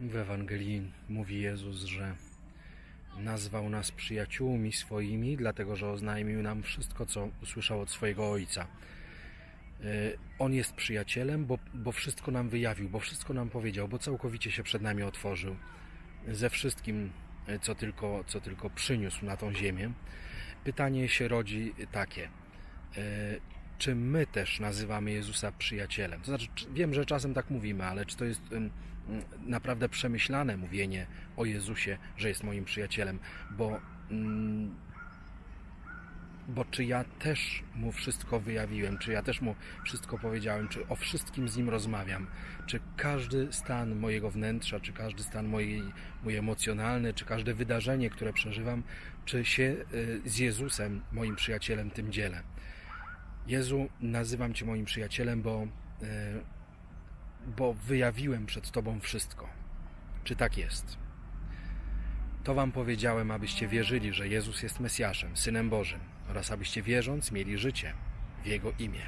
Ewangelii mówi Jezus, że nazwał nas przyjaciółmi swoimi, dlatego że oznajmił nam wszystko, co usłyszał od swojego Ojca. Y, On jest przyjacielem, bo, bo wszystko nam wyjawił, bo wszystko nam powiedział, bo całkowicie się przed nami otworzył ze wszystkim, y, co tylko, co tylko przyniósł na tą ziemię. Pytanie się rodzi takie. Czy my też nazywamy Jezusa przyjacielem? To znaczy, czy- wiem, że czasem tak mówimy, ale czy to jest naprawdę przemyślane mówienie o Jezusie, że jest moim przyjacielem? Bo mm, bo czy ja też mu wszystko wyjawiłem, czy ja też mu wszystko powiedziałem, czy o wszystkim z nim rozmawiam, czy każdy stan mojego wnętrza, czy każdy stan mojej, mój emocjonalny, czy każde wydarzenie, które przeżywam, czy się y, z Jezusem, moim przyjacielem, tym dzielę. Jezu, nazywam Cię moim przyjacielem, bo, y, bo wyjawiłem przed Tobą wszystko. Czy tak jest? To wam powiedziałem, abyście wierzyli, że Jezus jest Mesjaszem, Synem Bożym oraz abyście wierząc mieli życie w Jego imię.